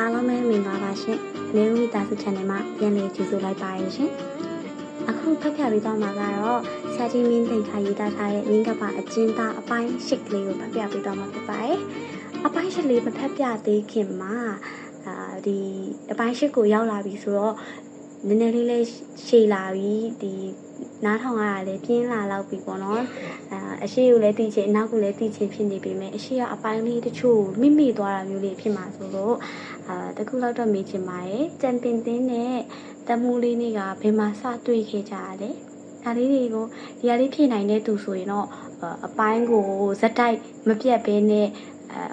အားလုံးပဲမင်္ဂလာပါရှင်။နေဦးမိသားစု channel မှာပြန်လည်ကြိုဆိုလိုက်ပါရရှင်။အခုဖတ်ပြပေးသွားမှာကတော့ဆရာကြီးမင်းသိန်ခါရေးသားထားတဲ့မင်းကပါအကျဉ်းသားအပိုင်း၈ကလေးကိုဖတ်ပြပေးသွားမှာဖြစ်ပါတယ်။အပိုင်း၈လေးမဖတ်ပြသေးခင်မှာအာဒီအပိုင်း၈ကိုရောက်လာပြီဆိုတော့နည်းနည်းလေးလေးရှည်လာပြီဒီနားထောင်ရတာလည်းပြင်းလာတော့ပြီပေါ့နော်အာအရှိကိုလည်းတီးချင်အနောက်ကိုလည်းတီးချင်ဖြစ်နေပြီမဲ့အရှိကအပိုင်းလေးတချို့မိမိသွားတာမျိုးလေးဖြစ်မှာဆိုလို့ အာတခုလောက်တော့မေးချင်ပါတယ်ကြံပင်တင်းနဲ့တမူးလေးနေကဘယ်မှာစတွေ့ခဲ့ကြရလဲဒါလေးတွေကိုဒီဟာလေးဖြည့်နိုင်တဲ့သူဆိုရင်တော့အပိုင်းကိုဇက်တိုက်မပြတ်ဘဲနဲ့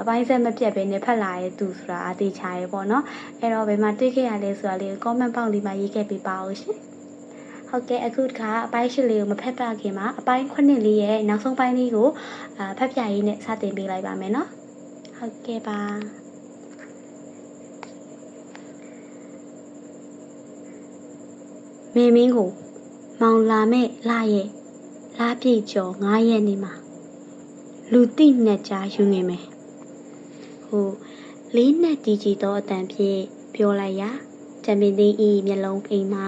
အပိုင်းဆက်မပြတ်ဘဲနဲ့ဖတ်လာရဲ့သူဆိုတာအသေးချာရဲ့ပေါ့နော်အဲ့တော့ဘယ်မှာတွေ့ခဲ့ရလဲဆိုတာလေး comment box လေးမှာရေးခဲ့ပေးပါဦးရှင်ဟုတ်ကဲ့အခုတခါအပိုင်းရှစ်လေးကိုမဖက်ပြခင်မှာအပိုင်းခုနှစ်လေးရဲ့နောက်ဆုံးပိုင်းလေးကိုအာဖက်ပြရေးနဲ့စတင်ပေးလိုက်ပါမယ်နော်ဟုတ်ကဲ့ပါ မင်းမင်းကို မောင်လာမဲ့လာရဲ့လာပြည့်ကျော်9ရက်နေမှာလူတိနဲ့ကြားယူနေမယ်ဟိုလေးနဲ့တီကြည်သောအတန်ဖြင့်ပြောလိုက်ရာတံပင်သိန်းဤမျက်လုံးပိန်မှာ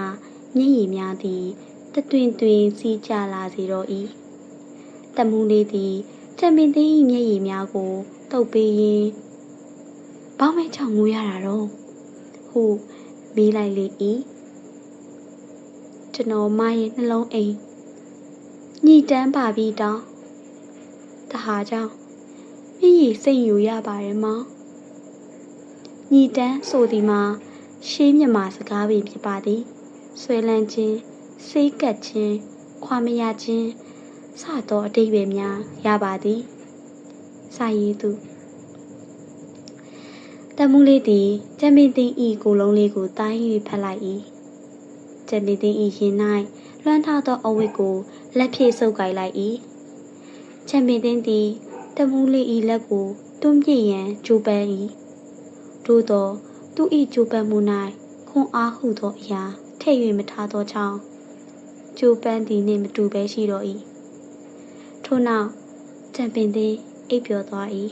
မျက်ရည်များသည်တတွင်တွင်စီးကြလာစေတော့၏တမူးလေးသည်တံပင်သိန်းဤမျက်ရည်များကိုတုပ်ပေးရင်းဘောင်းမဲချောင်ငူရတာတော့ဟုမေးလိုက်လေ၏ ကျွန်တော်မရဲ့နှလုံးအိမ်ညှိတန်းပါပြီတောင်းတဟာကြောင့်မျက်ရည်စိတ်ယူရပါတယ်မောင်ညီတန်းဆိုသည်မှာရှေးမြမာစကားပင်ဖြစ်ပါသည်ဆွဲလန်းခြင်းစိတ်ကပ်ခြင်းခွာမရခြင်းစသောအတိတ်ပဲများရပါသည်စာရေးသူတမှုလေးသည်ကျမင်းသိန်းဤကိုလုံးလေးကိုတိုင်း၍ဖတ်လိုက်၏ ကျမင်းသိန်းဤရင်၌လွှမ်းထားသောအဝတ်ကိုလက်ဖြင့်ဆုပ်ကိုင်လိုက်၏ကျမင်းသိန်းသည်တမှုလေးဤလက်ကိုတွန်းပြည့်ရန်ကြိုးပမ်း၏သို့သောသူ၏ကြိုးပမ်းမှု၌ခွန်အားဟုသောအရာထည့်၍မထားသောကြောင့်ကြိုးပမ်းသည်နှင့်မတူဘဲရှိတော့၏ထို့နောက်တံပင်သည်အိပ်ပျော်သွား၏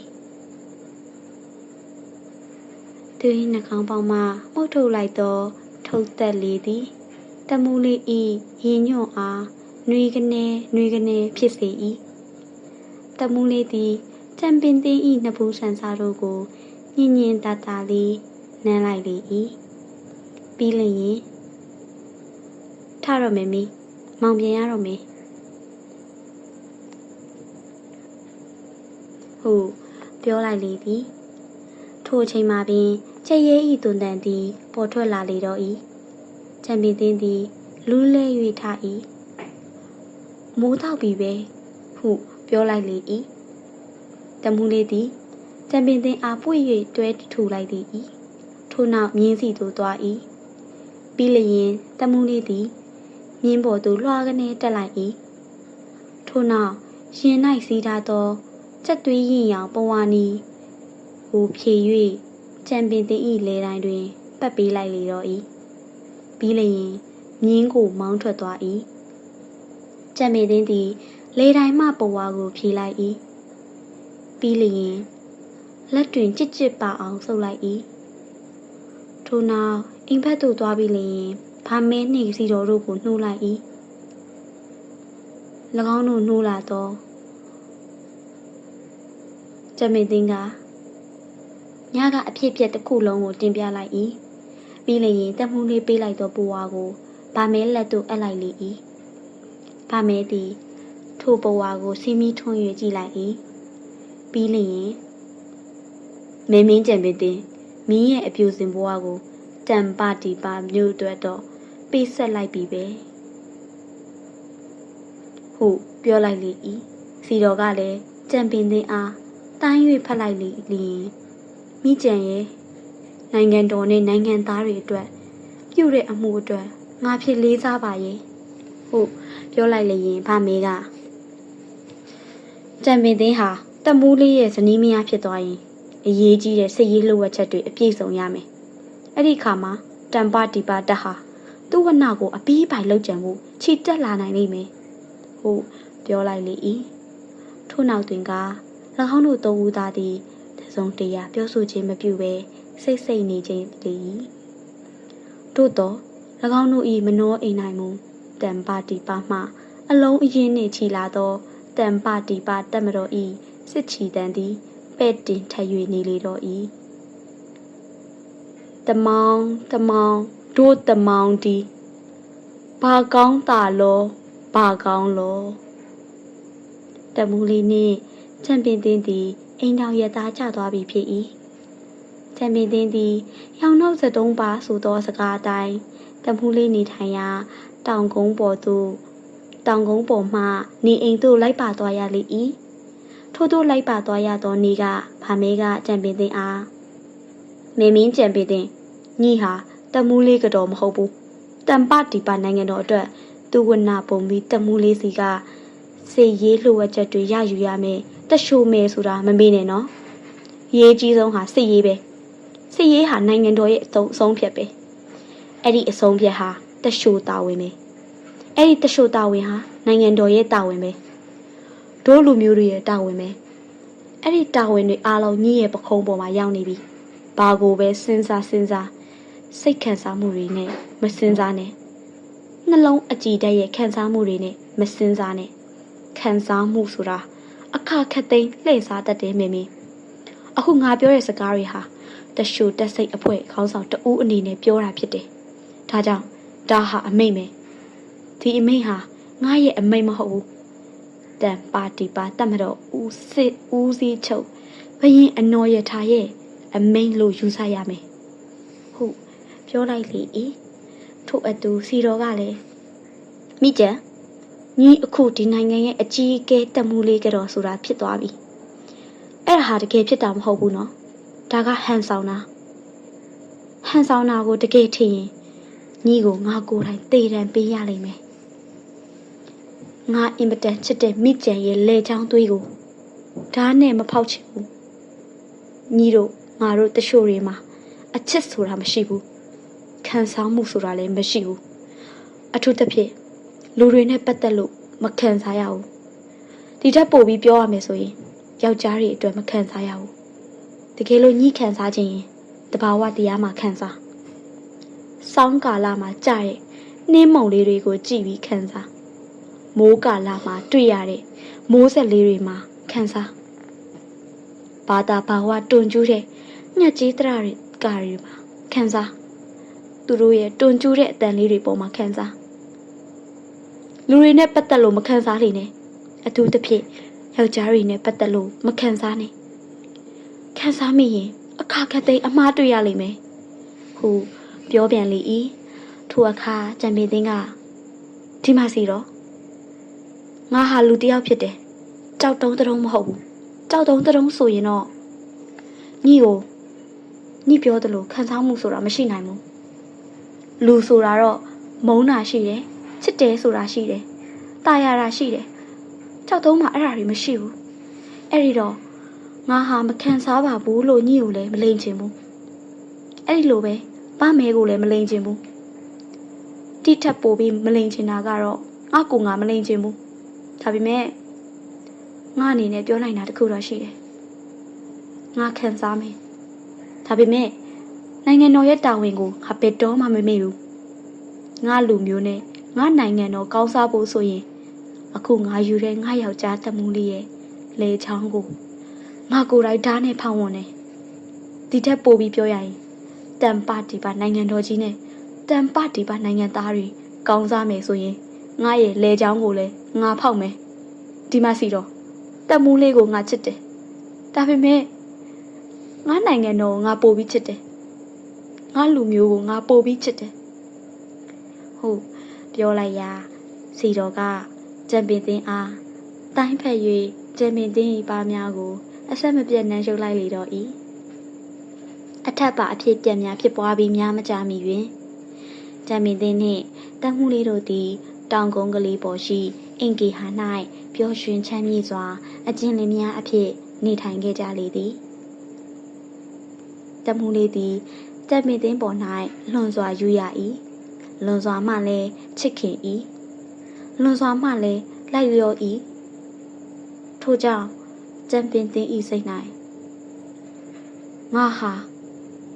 သူ၏နှာခေါင်းပေါက်မှမှုတ်ထုတ်လိုက်သော ထုတ်သက်လေးသည် တမူလေးဤရင်ညွန့်အားနှွေကနေနှွေကနေဖြစ်စေ၏တမူလေးသည်တံပင်သည်ဤနှစ်ဘူးဆန်စားတို့ကိုညင်ညင်တတလေးနမ်းလိုက်လေ၏ပြီးလျင်ထတော့မယ်မီမောင်ပြန်ရတော့မယ်ဟုပြောလိုက်လေသည်ထိုအချိန်မှာပင်ချက်ရဲဤတွန်တန်သည်ပေါ်ထွက်လာလေတော့၏ ချန်ပီသင်းသည်လူးလဲ၍ထ၏မိုးတော့ပြီပဲဟုပြောလိုက်လေ၏တမှုလေးသည်ချန်ပီသင်းအားပွေ၍တွဲထူလိုက်သည်၏ထို့နောက်မြင်းစီသို့သွား၏ပြီးလျင်တမှုလေးသည်မြင်းပေါ်သို့လွှာကနေတက်လိုက်၏ထို့နောက်ရင်၌စီးထားသောချက်သွေးရင်ရောင်ပဝါနီဟူဖြေ၍ချန်ပင်တင်ဤလေတိုင်းတွင်ပတ်ပေးလိုက်လေတော့၏ ပြီးလျင်မြင်းကိုမောင်းထွက်သွား၏ချန်ပင်တင်သည် လေတိုင်းမှပဝါကိုဖြေလိုက်၏ပြီးလျင်လက်တွင်ကြစ်ကြစ်ပါအောင်ဆုပ်လိုက်၏ထို့နောက်အိမ်ဘက်သို့သွားပြီးလျင်ဗာမဲနှင့်စီတော်တို့ကိုနှိုးလိုက်၏၎င်းတို့နှိုးလာသောကျမေသိန်းကညကအဖြစ်ပြက်တစ်ခုလုံးကိုတင်ပြလိုက်၏ ပြီးလျင်တက်မှုလေးပေးလိုက်သောပူဝါကိုဗာမဲလက်သို့အပ်လိုက်လေ၏ဗာမဲသည်ထိုပဝါကိုစီမီထွန်း၍ကြည့်လိုက်၏ပြီးလျင်မင်းမင်းကြံပင်တင်မင်းရဲ့အပြူစင်ဘဝကိုတံပါတီပါမြို့အတွက်တော့ပေးဆက်လိုက်ပြီပဲဟုပြောလိုက်လေ၏စီတော်ကလည်းကြံပင်သိန်းအားတိုင်း၍ဖတ်လိုက်လေလျင်မိကြံရဲ့ နိုင်ငံတော်နဲ့နိုင်ငံသားတွေအတွက်ပြုတဲ့အမှုအတွက်ငါဖြစ်လေးစားပါရဲ့ဟုပြောလိုက်လျင်ဗမေကကြံပင်သိန်းဟာတမူးလေးရဲ့ဇနီးမယားဖြစ်သွားရင်အရေးကြီးတဲ့စစ်ရေးလှုပ်ဝက်ချက်တွေအပြည့်စုံရမယ်အဲ့ဒီခါမှာတံပါတီပါတက်ဟာသူ့ဝနကိုအပီးပိုင်လောက်ကြံဖို့ခြိတက်လာနိုင်လိမ့်မယ်ဟုပြောလိုက်လေ၏ထို့နောက်တွင်က၎င်းတို့သုံးဦးသားသည်တစုံတရာပြောဆိုခြင်းမပြုဘဲ စိတ်စိတ်နေခြင်းလေ၏တို့တော့၎င်းတို့၏မနှောအိမ်နိုင်မူတံပါတီပါမှ အလုံးအရင်နှင့်ချီလာသောတံပါတီပါတက်မတော်ဤစစ်ချီတန်သည်ပဲ့တင်ထ၍နေလေတော့ဤတမောင်တမောင်တို့တမောင်ဒီဘာကောင်းတာလောဘာကောင်းလောတမူလေးနှင့်ချန်ပင်တင်းသည်အိမ်တော်ရသားကျသွားပြီဖြစ်၏ ချန်ပင်တင်းသည်ရောင်နှောက်စတုံးပါဆိုသောစကားအတိုင်းတမူလေးနေထိုင်ရာ တောင်ကုန်းပေါ်သို့တောင်ကုန်းပေါ်မှနေအိမ်သို့လိုက်ပါသွားရလေ၏ထို့သို့လိုက်ပါသွားရသောနေကဖာမဲကကြံပင်သိန်းအားမေမင်းကြံပင်သိန်းညီဟာတမူးလေးကတော့မဟုတ်ဘူးတံပတီပါနိုင်ငံတော်အတွက်သူဝနာပုံပြီးတမူးလေးစီကစေရေးလှုပ်ဝက်ချက်တွေရယူရမယ်တရှိုးမယ်ဆိုတာမမေ့နဲ့နော်ရေးကြီးဆုံးဟာစစ်ရေးပဲ စစ်ရေးဟာနိုင်ငံတော်ရဲ့အဆုံးအဆုံးဖြတ်ပဲအဲ့ဒီအဆုံးဖြတ်ဟာတရှိုးတာဝန်ပဲအဲ့ဒီတရှိုးတာဝန်ဟာနိုင်ငံတော်ရဲ့တာဝန်ပဲတို့လူမျိုးတွေရဲ့တာဝန်ပဲအဲ့ဒီတာဝန်တွေအားလုံးညရဲ့ပခုံးပေါ်မှာရောက်နေပြီဘာကိုပဲစဉ်းစားစဉ်းစားစိတ်ခံစားမှုတွေနဲ့မစဉ်းစားနဲ့နှလုံးအကြည်တက်ရဲ့ခံစားမှုတွေနဲ့မစဉ်းစားနဲ့ခံစားမှုဆိုတာအခါခက်သိမ်းလှည့်စားတတ်တယ်မေမေအခုငါပြောတဲ့စကားတွေဟာ တရှူတက်စိတ်အဖွဲခေါင်းဆောင်တဦးအနေနဲ့ပြောတာဖြစ်တယ်ဒါကြောင့်ဒါဟာအမိတ်ပဲဒီအမိတ်ဟာငါရဲ့အမိတ်မဟုတ်ဘူးတန်ပါတီပါတတ်မတော့ဦးစစ်ဦးစီးချုပ်ဘရင်အနော်ရထားရဲ့အမိန်လို့ယူဆရမယ်ဟုတ်ပြောလိုက်လေဤထို့အတူစီတော်ကလည်းမိကျန်ညီအခုဒီနိုင်ငံရဲ့အကြီးအကဲတက်မှုလေးကတော့ဆိုတာဖြစ်သွားပြီအဲ့ဒါဟာတကယ်ဖြစ်တာမဟုတ်ဘူးနော် ဒါကဟန်ဆောင်တာဟန်ဆောင်တာကိုတကယ်ထင်ရင်ညီကိုငါကိုယ်တိုင်တေတံပေးရလိမ့်မယ်ငါအင်မတန်ချစ်တဲ့မိကျန်ရဲ့လေချောင်းသွေးကိုဓာတ်နဲ့မဖောက်ချင်ဘူးညီတို့ငါတို့တချို့တွေမှာအချစ်ဆိုတာမရှိဘူးခံစားမှုဆိုတာလည်းမရှိဘူးအထူးသဖြင့်လူတွေနဲ့ပတ်သက်လို့မခံစားရဘူးဒီထက်ပိုပြီးပြောရမယ်ဆိုရင်ယောက်ျားတွေအတွက်မခံစားရဘူး တကယ်လို့ညှိခံစားခြင်းရင်တဘာဝတရားမှာခံစားစောင်းကာလမှာကြာတဲ့နှင်းမုံလေးတွေကိုကြည့်ပြီးခံစားမိုးကာလမှာတွေ့ရတဲ့မိုးဆက်လေးတွေမှာခံစားဘာသာဘာဝတွန်ကျူးတဲ့ညက်ကြီးတရတွေကာတွေမှာခံစားသူတို့ရဲ့တွန်ကျူးတဲ့အတန်လေးတွေပေါ်မှာခံစားလူတွေနဲ့ပတ်သက်လို့မခံစားလိမ့်နဲ့အထူးသဖြင့်ယောက်ျားတွေနဲ့ပတ်သက်လို့မခံစားနဲ့ ခံစားမိရင်အခါခက်သိမ်းအမားတွေ့ရလိမ့်မယ်ဟုပြောပြန်လေ၏ထိုအခါကြံပင်သိန်းကဒီမစီတော့ငါဟာလူတစ်ယောက်ဖြစ်တယ်ကြောက်တုံးတုံးမဟုတ်ဘူးကြောက်တုံးတုံးဆိုရင်တော့ညီကိုညီပြောသလိုခံစားမှုဆိုတာမရှိနိုင်ဘူးလူဆိုတာတော့မုန်းတာရှိတယ်ချစ်တယ်ဆိုတာရှိတယ်တာယာတာရှိတယ်ကြောက်တုံးမှာအဲ့ဒါတွေမရှိဘူးအဲ့ဒီတော့ ငါဟာမခံစားပါဘူးလို့ညီကိုလည်းမလိမ်ချင်ဘူးအဲ့ဒီလိုပဲပမဲကိုလည်းမလိမ်ချင်ဘူးတိထက်ပိုပြီးမလိမ်ချင်တာကတော့ငါကူငါမလိမ်ချင်ဘူးဒါပေမဲ့ငါအနေနဲ့ပြောနိုင်တာတခုတော့ရှိတယ်ငါခံစားမယ်ဒါပေမဲ့နိုင်ငံတော်ရဲ့တာဝန်ကိုငါဘယ်တော့မှမမေ့ဘူးငါလူမျိုးနဲ့ငါနိုင်ငံတော်ကောင်းစားဖို့ဆိုရင်အခုငါယူတဲ့ငါယောက်ျားတမှုလေးရဲ့လေချောင်းကို ငါကိုယ်တိုင်ဓာတ်နဲ့ဖောင်းဝင်တယ်ဒီထက်ပိုပြီးပြောရရင်တန်ပါတီပါနိုင်ငံတော်ကြီးနဲ့တန်ပါတီပါနိုင်ငံသားတွေကောင်းစားမယ်ဆိုရင်ငါရဲ့လေချောင်းကိုလည်းငါဖောက်မယ်ဒီမှစီတော့တက်မှုလေးကိုငါချစ်တယ်ဒါပေမဲ့ငါနိုင်ငံတော်ကိုငါပို့ပြီးချစ်တယ်ငါလူမျိုးကိုငါပို့ပြီးချစ်တယ်ဟုတ်ပြောလိုက်ရာစီတော်ကကြံပင်သိန်းအားတိုင်းဖက်၍ကြံပင်သိန်းဤပါများကို အဆက်မပြတ်နှမ်းရှုပ်လိုက်လေတော့၏အထက်ပါအဖြစ်ပြက်များဖြစ်ပွားပြီးများမကြမီတွင်ကြံပင်သိန်းနှင့်တတ်မှုလေးတို့သည် တောင်ကုန်းကလေးပေါ်ရှိ အင်ကီဟာ၌ပျော်ရွှင်ချမ်းမြေ့စွာ အကျဉ်လင်းများအဖြစ် နေထိုင်ခဲ့ကြလေသည်တမှုလေးသည်ကြက်မင်သိန်းပေါ်၌လွန်စွာယူရ၏လွန်စွာမှလည်းချစ်ခင်၏လွန်စွာမှလည်းလိုက်လျော၏ထို့ကြောင့် ကြံပင်သိန်းဤစိတ်၌ငါဟာ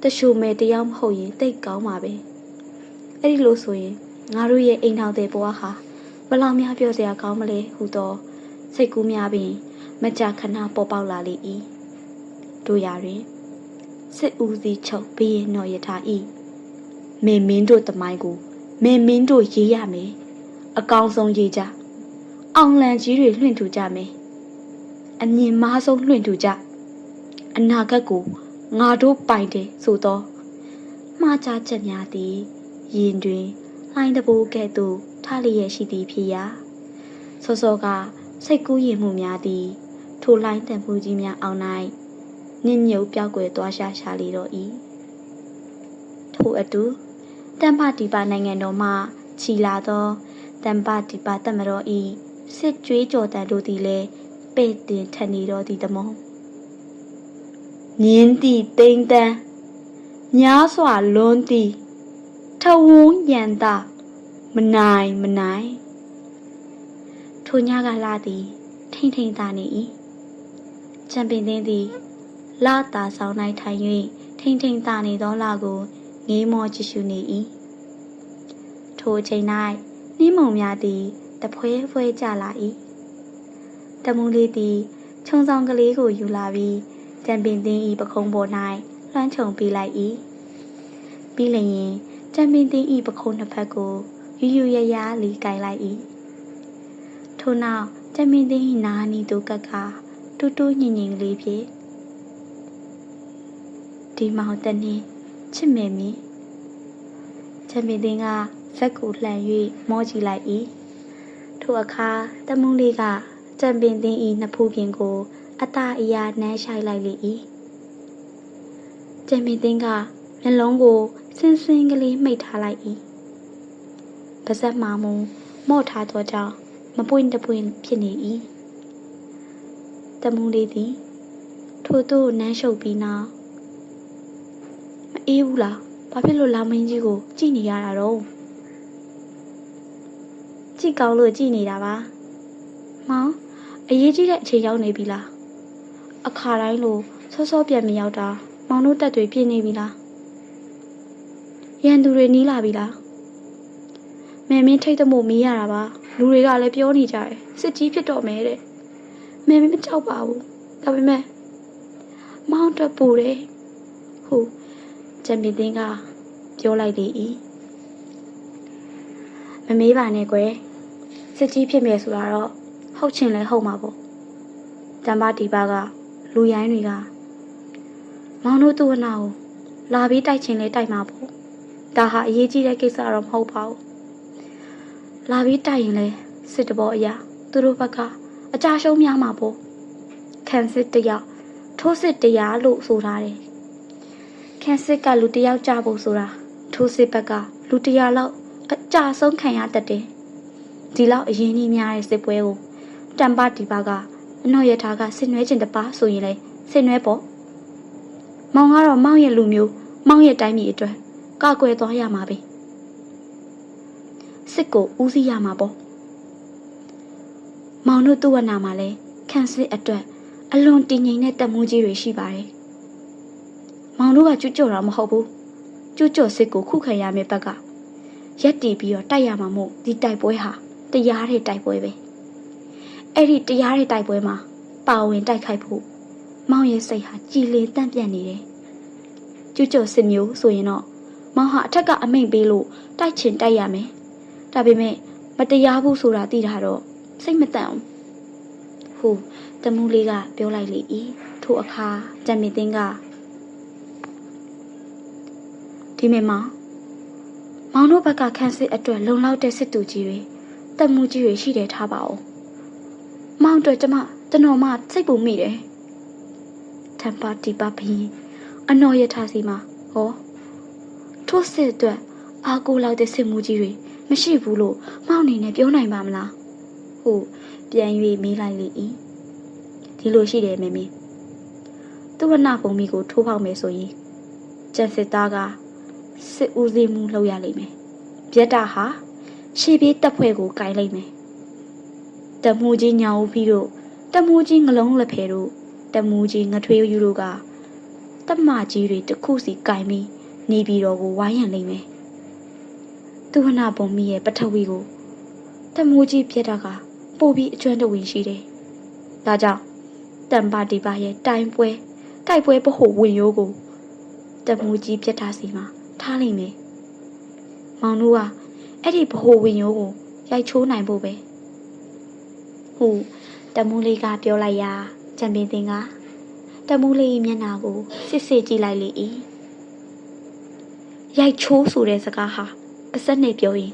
တရှူမဲ့တယောက်မဟုတ်ရင်တိတ်ကောင်းပါပဲအဲ့ဒီလိုဆိုရင်ငါတို့ရဲ့အိမ်ထောင်တဲ့ဘဝဟာဘယ်လောက်များပြောစရာကောင်းမလဲဟူသောစိတ်ကူးများပင်မကြာခဏပေါ်ပေါက်လာလေ၏တို့ရာတွင်စစ်ဦးစီးချုပ်ဘရင်တော်ယထာဤမင်းမင်းတို့တမိုင်းကိုမင်းမင်းတို့ရေးရမယ်အကောင်းဆုံးရေးကြအောင်လံကြီးတွေလွှင့်ထူကြမယ် အမြင်မားဆုံးလွှင့်ထူကြအနာဂတ်ကိုငါတို့ပိုင်တယ်ဆိုတော့မှားကြချက်များသည်ရင်တွင်လှိုင်းတဘိုးကဲ့သို့ထားလျက်ရှိသည်ဖြစ်ရာစောစောကစိတ်ကူးရင်မှုများသည်ထိုလှိုင်းတန်မှုကြီးများအောင်၌ညင်ညုပ်ပြောက်ွယ်သွားရှာရှာလေတော့၏ထိုအတူတမ္ပဒီပါနိုင်ငံတော်မှခြီလာသောတမ္ပဒီပါတမတော်ဤစစ်ကြွေးကြော်တန်တို့သည်လည်း ပဲ့တင်ထနေတော်သည်တမောမြင်းတီတိမ့်တန်းညားစွာလွန်းသည်ထဝန်းညံတာမနိုင်မနိုင်ထိုညကလာသည်ထိမ့်ထိမ့်သာနေ၏ချန်ပင်သင်းသည်လာတာဆောင်၌ထိုင်၍ထိမ့်ထိမ့်သာနေသောလာကိုငေးမောကြည့်ရှုနေ၏ထိုအချိန်၌နှင်းမုံများသည်တဖွဲဖွဲကြလာ၏ တမူလေးသည်ခြုံဆောင်ကလေးကိုယူလာပြီးချန်ပင်သင်း၏ပခုံးပေါ်၌လွှမ်းခြုံပေးလိုက်၏ပြီးလျင်ချန်ပင်သင်း၏ပခုံးနှစ်ဖက်ကိုယူယူရရလီကင်လိုက်၏ထို့နောက်ချန်ပင်သင်း၏နားနီတို့ကကတူးတူးညင်ညင်လေးဖြင့်ဒီမောင်တနင်းချစ်မယ်မီချန်ပင်သင်းကဇက်ကိုလှန်၍မောကြည့်လိုက်၏ထိုအခါတမုံလေးက ချန်ပင်သင်း၏နှစ်ဖူးပြင်ကိုအตาအရာနမ်းရှိုက်လိုက်လေ၏ချန်ပင်သင်းကမျက်လုံးကိုစင်းစင်းကလေးမှိတ်ထားလိုက်၏ပါဇက်မာမုံမော့ထားသောကြောင့်မပွင့်တပွင့်ဖြစ်နေ၏တမုံလေးသည် ထို့သို့နမ်းရှုပ်ပြီးနောက်မအေးဘူးလားဘာဖြစ်လို့လောင်မင်းကြီးကိုကြည့်နေရတာတော့ကြည့်ကောင်းလို့ကြည့်နေတာပါမောင် အရေးကြီးတဲ့အချိန်ရောက်နေပြီလားအခါတိုင်းလို့စောစောပြန်မရောက်တာမောင်တို့တက်တွေပြင်းနေပြီလားရန်သူတွေနီးလာပြီလားမဲမင်းထိတ်တမို့မီးရတာပါလူတွေကလည်းပြောနေကြတယ်စစ်ကြီးဖြစ်တော့မယ်တဲ့မဲမင်းမကြောက်ပါဘူးဒါပေမဲ့မောင်တက်ပူတယ်ဟုတ်ချန်ပီယံတင်းကပြောလိုက်လေ၏မမေးပါနဲ့ကွယ်စစ်ကြီးဖြစ်မယ်ဆိုတာတော့ ဟုတ်ချင်လဲဟုတ်မှာပေါ့တမ္ပါဒီပါကလူရိုင်းတွေကမောင်တို့သူ့ဝနာကိုလာပြီးတိုက်ချင်လဲတိုက်မှာပေါ့ဒါဟာအရေးကြီးတဲ့ကိစ္စတော့မဟုတ်ပါဘူးလာပြီးတိုက်ရင်လဲစစ်တဘောအရာသူတို့ဘက်ကအကြရှုံးများမှာပေါ့ခံစစ်တယောက်ထိုးစစ်တရားလို့ဆိုထားတယ်ခံစစ်ကလူတယောက်ကြဖို့ဆိုတာထိုးစစ်ဘက်ကလူတရာလောက်အကြဆုံးခံရတတ်တယ်ဒီလောက်အရင်ကြီးများတဲ့စစ်ပွဲကို တမ်ပါဒီပါကအနော်ရထားကဆင်နွှဲခြင်းတပါဆိုရင်လေဆင်နွှဲပေါ့မောင်ကတော့မောင်ရဲ့လူမျိုးမောင်ရဲ့တိုင်းပြည်အတွက်ကကွယ်သွားရမှာပဲစစ်ကိုဦးစီးရမှာပေါ့မောင်တို့သူ့ဝနာမှာလဲခန့်စစ်အတွက်အလွန်တည်ငြိမ်တဲ့တက်မှုကြီးတွေရှိပါတယ်မောင်တို့ကကျွတ်ကြော်တာမဟုတ်ဘူးကျွတ်ကြော်စစ်ကိုခုခံရမယ့်ဘက်ကရက်တီပြီးတော့တိုက်ရမှာမို့ဒီတိုက်ပွဲဟာတရားတဲ့တိုက်ပွဲပဲ အဲ့ဒီတရားတဲ့တိုက်ပွဲမှာပါဝင်တိုက်ခိုက်ဖို့မောင်ရဲ့စိတ်ဟာကြည်လင်တန့်ပြန့်နေတယ်ကျွတ်ကြော်စစ်မျိုးဆိုရင်တော့မောင်ဟာအထက်ကအမိန်ပေးလို့တိုက်ချင်တိုက်ရမယ်ဒါပေမဲ့မတရားဘူးဆိုတာသိတာတော့စိတ်မတန့်အောင်ဟိုတမူးလေးကပြောလိုက်လေ၏ထိုအခါကြံမီသိန်းကဒီမေမောင်မောင်တို့ဘက်ကခန်းစစ်အတွက်လုံလောက်တဲ့စစ်တူကြီးတွေတက်မှုကြီးတွေရှိတယ်ထားပါဦး မောင်တို့ကျမကျွန်တော်မှစိတ်ပူမိတယ်တမ်ပါတီပါဘင်းအနော်ရထားစီမှာဟောထို့စစ်အတွက်အာကိုလောက်တဲ့စစ်မှုကြီးတွေမရှိဘူးလို့မောင်နေနဲ့ပြောနိုင်ပါမလားဟုတ်ပြန်၍မေးလိုက်လေ၏ဒီလိုရှိတယ်မေမေသူ့ဝနပုံမီကိုထိုးပေါက်မယ်ဆိုရင်ကျန်စစ်သားကစစ်ဦးစီးမှုလုပ်ရလိမ့်မယ်ပြက်တာဟာရှေ့ပြေးတပ်ဖွဲ့ကိုကင်လိုက်မယ် တမှုကြီးညောင်ဦးပြီးတို့တမှုကြီးငလုံးလက်ဖဲတို့တမှုကြီးငထွေးယူတို့ကတက်မကြီးတွေတစ်ခုစီကင်ပြီးနေပြည်တော်ကိုဝိုင်းရံလိမ့်မယ်သူဟနာပုံမီရဲ့ပထဝီကိုတမိုးကြီးပြက်တာကပို့ပြီးအကျွမ်းတဝင်ရှိတယ်ဒါကြောင့်တန်ပါတီပါရဲ့တိုင်ပွဲကြိုက်ပွဲပဟိုဝင်ရိုးကိုတမိုးကြီးပြက်တာစီမှာထားလိမ့်မယ်မောင်တို့ကအဲ့ဒီဘဟိုဝင်ရိုးကိုရိုက်ချိုးနိုင်ဖို့ပဲ ဟုတမိုးလေးကပြောလိုက်ရာချန်ပီယံတင်ကတမူးလေးမျက်နှာကိုစစ်စစ်ကြည့်လိုက်လေ၏ရိုက်ချိုးဆိုတဲ့စကားဟာပါစက်နဲ့ပြောရင်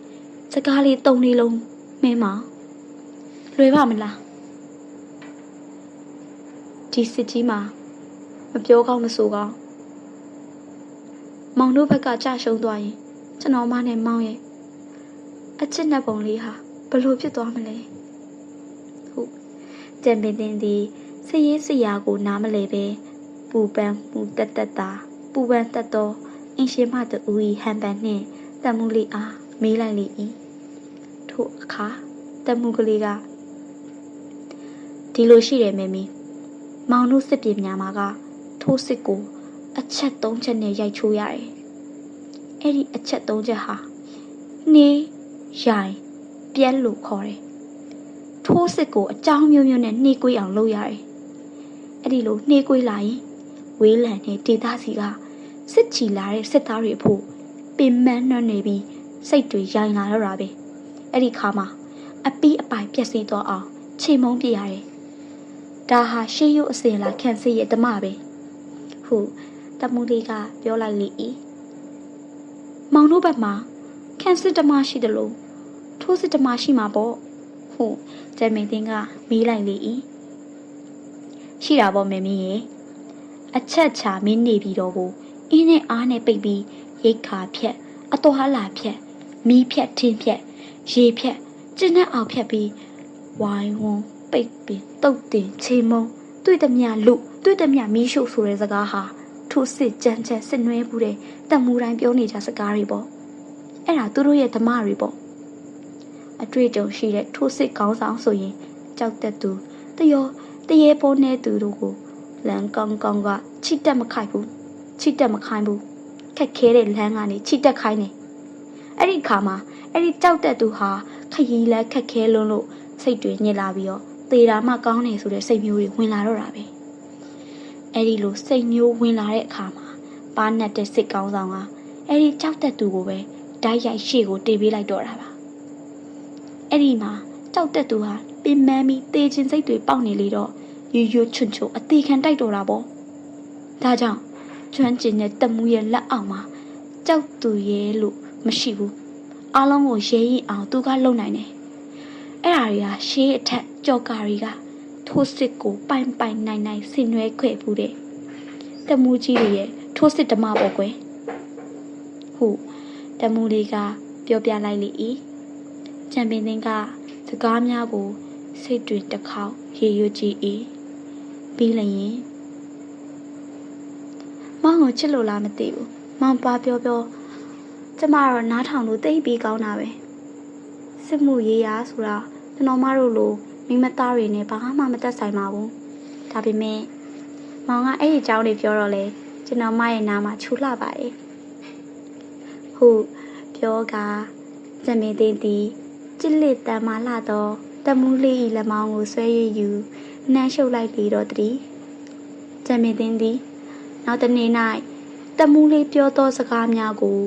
စကားလေးတုံလေးလုံးမင်းမလွယ်ပါမလားဒီစစ်ကြီးမှာမပြောကောင်းမဆိုကောင်းမောင်တို့ဘက်ကကြာရှုံးသွားရင်ကျွန်တော်မနဲ့မောင်ရဲ့အချစ်နဲ့ပုံလေးဟာဘလို့ဖြစ်သွားမလဲဟုတ် ကြံပင်တင်သည်စည်ရေးစရာကိုနားမလဲပဲပူပန်းမှုတက်တက်တာပူပန်းတက်သောအင်ရှင်မတူဤဟန်ပန်နှင့်တမှုလေးအားမေးလိုက်လေ၏ထို့အခါတမှုကလေးကဒီလိုရှိတယ်မေမီမောင်တို့စစ်ပြေများမှာကထိုးစစ်ကိုအချက်၃ချက်နဲ့ရိုက်ချိုးရတယ်အဲ့ဒီအချက်၃ချက်ဟာနေရိုင်ပြက်လို့ခေါ်တယ် ထိုးစစ်ကိုအကြောင်းမျိုးမျိုးနဲ့နှိကွေးအောင်လုပ်ရတယ်အဲ့ဒီလိုနှိကွေးလာရင်ဝေးလံတဲ့ဒေသစီကစစ်ချီလာတဲ့စစ်သားတွေအဖို့ပင်မနှွမ်းနေပြီးစိတ်တွေရိုင်လာတော့တာပဲအဲ့ဒီခါမှာအပီးအပိုင်ပြက်စီးသွားအောင်ချိန်မုံပြရတယ်ဒါဟာရှေးရုပ်အစင်လာခံစစ်ရဲ့ဓမ္မပဲဟုတမူလေးကပြောလိုက်လေ၏မောင်တို့ဘက်မှာခံစစ်ဓမ္မရှိတယ်လို့ထိုးစစ်ဓမ္မရှိမှာပေါ့ ဟုဂျယ်မင်တင်ကမေးလိုက်လေ၏ရှိတာပေါ့မင်းမင်းရေအချက်ချာမင်းနေပြီးတော့ကိုအင်းနဲ့အားနဲ့ပိတ်ပြီးရိတ်ခါဖြက်အတော်ဟာလာဖြက်မီးဖြက်ထင်းဖြက်ရေဖြက်ကျင်းနဲ့အောင်ဖြက်ပြီးဝိုင်းဝန်းပိတ်ပြီးတုတ်တင်ချေမုံတွေ့သည်မြလူတွေ့သည်မြမီးရှို့ဆိုတဲ့စကားဟာထိုစစ်ကြမ်းချက်စစ်နွဲဘူးတဲ့တမူတိုင်းပြောနေကြစကားတွေပေါ့အဲ့ဒါသူတို့ရဲ့ဓမ္မတွေပေါ့ အတွေ့အကြုံရှိတဲ့ထိုစစ်ကောင်းဆောင်ဆိုရင်ကြောက်တတ်သူတယောတရေပေါ်နေသူတို့ကိုလမ်းကောင်းကောင်းကချိတက်မခိုက်ဘူးချိတက်မခိုင်းဘူးခက်ခဲတဲ့လမ်းကနေချိတက်ခိုင်းနေအဲ့ဒီခါမှာအဲ့ဒီကြောက်တဲ့သူဟာခရီးလဲခက်ခဲလွန်းလို့စိတ်တွေညစ်လာပြီးတော့သေတာမှကောင်းတယ်ဆိုတဲ့စိတ်မျိုးတွေဝင်လာတော့တာပဲအဲ့ဒီလိုစိတ်မျိုးဝင်လာတဲ့အခါမှာပါနတ်တဲ့စိတ်ကောင်းဆောင်ကအဲ့ဒီကြောက်တဲ့သူကိုပဲဓာတ်ရိုက်ရှေ့ကိုတေးပေးလိုက်တော့တာပါ အဲ့ဒီမှာကြောက်တဲ့သူဟာပင်မပြီးတေးချင်းစိတ်တွေပေါက်နေလေတော့ရွရွချွန်ချွန်အသေးခံတိုက်တော့တာပေါ့ဒါကြောင့်ကျွမ်းကျင်တဲ့တမှုရဲ့လက်အောက်မှာကြောက်သူရဲ့လို့မရှိဘူးအားလုံးကိုရဲရင်အောင်သူကလုံနိုင်တယ်အဲ့ဒါတွေကရှေးအထက်ကြော်ကာတွေကထိုးစစ်ကိုပိုင်ပိုင်နိုင်နိုင်ဆင်နွှဲခွဲဖူးတဲ့တမှုကြီးတွေရဲ့ထိုးစစ်ဓမ္မပေါ့ကွယ်ဟုတ်တမှုလေးကပြောပြလိုက်လေ၏ ချန်ပီယံသင်းကစကားများကိုစိတ်တွင်တစ်ခေါက်ရေရွကြည့်၏ပြီးလျင်မောင်ကိုချစ်လို့လားမသိဘူးမောင်ပါပြောပြောကျမတော့နားထောင်လို့တိတ်ပြီးကောင်းတာပဲစစ်မှုရေးရာဆိုတာကျွန်တော်မတို့လိုမိမသားတွေနဲ့ဘာမှမသက်ဆိုင်ပါဘူးဒါပေမဲ့မောင်ကအဲ့ဒီအကြောင်းတွေပြောတော့လေကျွန်တော်မရဲ့နားမှာချူလှပါတယ်ဟုတ်ပြောကဇမင်းသိသည် ကြစ်လက်တမ်းမလာတော့တမူးလေးဤလက်မောင်းကိုဆွဲရယူနှမ်းရှုပ်လိုက်လေတော့တည်းဇမင်းသိသည် နောက်တနေ့၌တမူးလေးပြောသောစကားများကို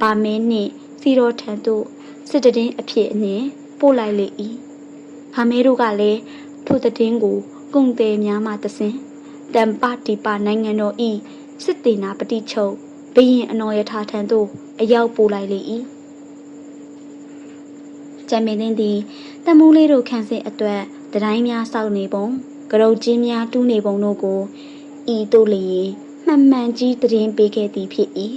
ဗာမင်းနှင့်စီတော်ထံသို့စစ်တည်င်းအဖြစ်အနှင့်ပို့လိုက်လေ၏ဗာမဲတို့ကလည်းထိုတည်င်းကိုကုံတယ်များမှတဆင်တမ်ပါတီပါနိုင်ငံတော်ဤစစ်တေနာပတိချုပ်ဘရင်အနော်ရထာထံသို့အရောက်ပို့လိုက်လေ၏ ကျမ်းမင်းသည်တမူးလေးတို့ခန့်စင်အတွက်တတိုင်းများစောက်နေပုံကရုတ်ချင်းများတူးနေပုံတို့ကိုဤတို့လျင်မှန်မှန်ကြီးတည်င်းပေးခဲ့သည်ဖြစ်၏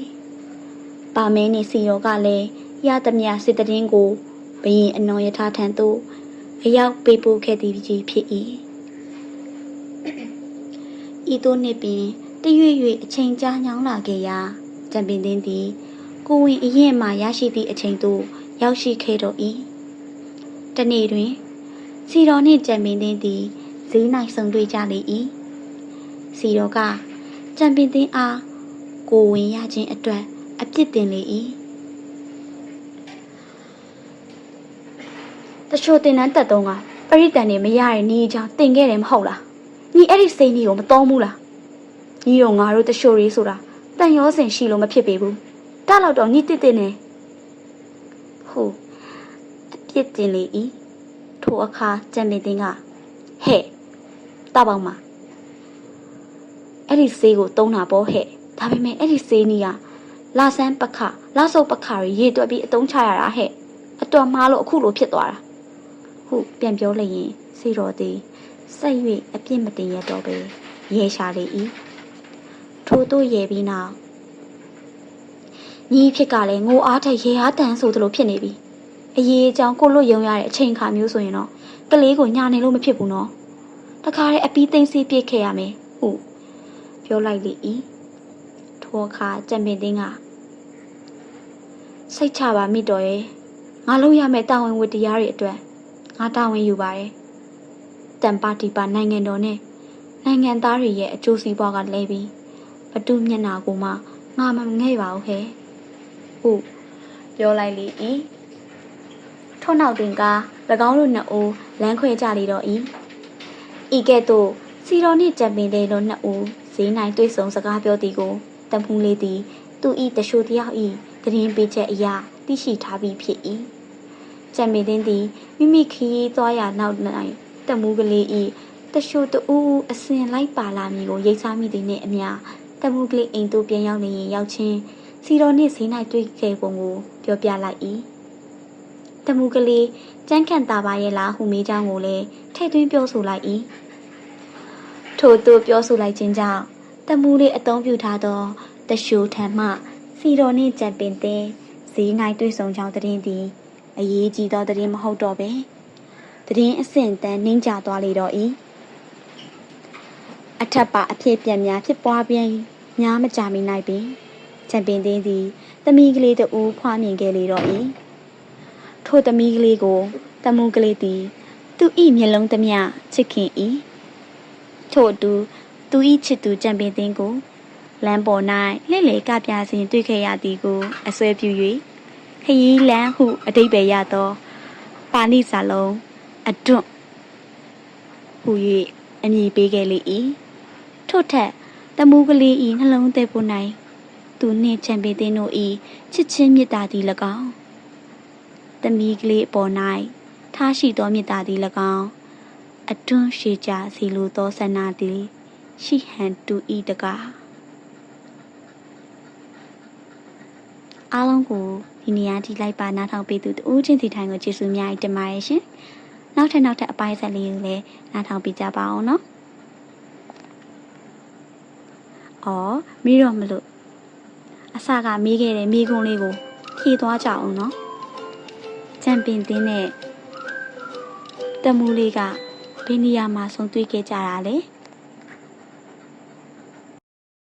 ပါမဲနှင့်စီရောကလည်းရသမျှစစ်တည်င်းကိုဘရင်အနော်ယထာထံသို့အရောက်ပေးပို့ခဲ့သည်ကြီးဖြစ်၏ဤတို့နှင့်ပင်တရွေ့၍အချိန်ကြာညောင်းလာခဲ့ရာကြံပင်သည်ကိုဝင်အရင်မှရရှိသည့်အချိန်သို့ရောက်ရှိခဲ့တော်၏ တနေ့တွင်စီတော်နှင့်ကြံပင်သည်ဈေး၌ဆုံတွေ့ကြလေ၏စီတော်ကကြံပင်သင်းအားကိုဝင်ရခြင်းအတွက်အပြစ်တင်လေ၏တချို့တင်နန်းတက်တော့ကပရိတန်နေမရတဲ့နေအကြောင်းတင်ခဲ့တယ်မဟုတ်လားညီအဲ့ဒီစိတ်ကြီးကိုမတော်ဘူးလားညီတို့ငါတို့တချို့ရေးဆိုတာတန်ရောစင်ရှိလို့မဖြစ်ပေဘူးတလောက်တော့ညီတစ်တစ်နေဟုတ်အ ပြစ်တင်လေ၏ထိုအခါကြံပင်သင်းကဟဲ့တပေါင်းမှာအဲ့ဒီဆေးကိုတုံးတာပေါ့ဟဲ့ဒါပေမဲ့အဲ့ဒီဆေးနီးကလာဆန်းပခလာဆုပ်ပခတွေရေတွက်ပြီးအတုံးချရတာဟဲ့အတော်မှားလို့အခုလိုဖြစ်သွားတာဟုတ်ပြန်ပြောလိုက်ရင်စေတော်သည်စိတ်၍အပြစ်မတင်ရတော့ပဲရေရှာလေ၏ထို့တို့ရေပြီးနောက်ညီဖြစ်ကလည်းငိုအားထက်ရေအားတန်ဆိုသလိုဖြစ်နေပြီ အရေးအကြောင်းကိုလွတ်ယုံရတဲ့အချိန်ခါမျိုးဆိုရင်တော့ကလေးကိုညာနေလို့မဖြစ်ဘူးနော်တခါတည်းအပီးသိမ့်စီပြစ်ခဲ့ရမယ်ဟုတ်ပြောလိုက်လေ၏ထိုအခါကြံပင်တင်းကစိတ်ချပါမိတော်ရဲ့ငါလုပ်ရမယ့်တာဝန်ဝတ္တရားတွေအတွက်ငါတာဝန်ယူပါတယ်တန်ပါတီပါနိုင်ငံတော်နဲ့နိုင်ငံသားတွေရဲ့အကျိုးစီးပွားကလဲပြီးဘတူမျက်နာကိုမှငါမငဲ့ပါဘူးဟဲ့ဟုတ်ပြောလိုက်လေ၏ ထို့နောက်တွင်က၎င်းတို့နှစ်ဦးလမ်းခွဲကြလေတော့၏ဤကဲ့သို့စီတော်နှင့်ကြံပင်တဲ့တို့နှစ်ဦးဈေးနိုင်တွေ့ဆုံစကားပြောသည်ကိုတမူးလေးသည်သူဤတရှိုတယောက်ဤတရင်ပေးချက်အရာသိရှိထားပြီးဖြစ်၏ကြံပင်သည်သည်မိမိခရီးသွားရာနောက်၌တမူးကလေးဤတရှိုတူဦးအစင်လိုက်ပါလာမည်ကိုရိတ်စားမိသည်နှင့်အမျှတမူးကလေးအိမ်သို့ပြန်ရောက်နေရင်ရောက်ချင်းစီတော်နှင့်ဈေး၌တွေ့ခဲ့ပုံကိုပြောပြလိုက်၏ တမူးကလေးကြမ်းခန့်တာပါရဲ့လားဟုမေးကြောင်းကိုလည်းထဲ့သွင်းပြောဆိုလိုက်၏ထို့သူပြောဆိုလိုက်ခြင်းကြောင့်တမူးလေးအသုံးပြုထားသောတရှိုထံမှစီတော်နှင့်ကြံပင်သည်ဈေး၌တွေ့ဆုံကြောင်းတည်င်းသည်အရေးကြီးသောတည်င်းမဟုတ်တော့ပဲတည်င်းအဆင့်တန်းနှင်းကြသွားလေတော့၏အထက်ပါအဖြစ်ပြန်များဖြစ်ပွားပြန်များမကြမီနိုင်ပြီကြံပင်သည်သည်သမီးကလေးတဦးဖွားမြင်ခဲ့လေတော့၏ ထိုသမီးကလေးကိုတမူးကလေးသည် သူဤမျက်လုံးသမျှချစ်ခင်၏ထို့အတူသူဤချစ်သူကြံပင်သည်ကိုလမ်းပေါ်၌လှည့်လေကပြစဉ်တွေ့ခဲ့ရသည်ကိုအစွဲပြု၍ခရီးလမ်းဟုအတိတ်ပဲရသော ပါဠိစာလုံးအတွန့်ဟု၍အမည်ပေးခဲ့လေ၏ထို့ထက်တမူးကလေးဤနှလုံးသွဲပေါ်၌သူနှင့်ချံပင်သည်တို့ဤချစ်ချင်းမေတ္တာသည်၎င်း တမီးကလေးအပေါ်၌ထားရှိသောမေတ္တာသည်၎င်းအတွန်းရှိကြစီလိုသောဆန္ဒသည် ရှိဟန်တူဤတကားအားလုံးကိုဒီနေရာထိလိုက်ပါနားထောင်ပေးသူတူးချင်းစီထိုင်ကိုကျေးဇူးများတင်ပါတယ်ရှင်။နောက်ထပ်နောက်ထပ်အပိုင်းဆက်လေးကိုလည်းနားထောင်ပေးကြပါအောင်နော်။အော်မိတော့မလို့အစကမေးခဲ့တဲ့မိကုံးလေးကိုဖြေသွားကြအောင်နော်။ ချန်ပင်တင်းနဲ့တမူလေးကဘယ်နေရာမှာဆုံးတွေ့ခဲ့ကြတာလဲ။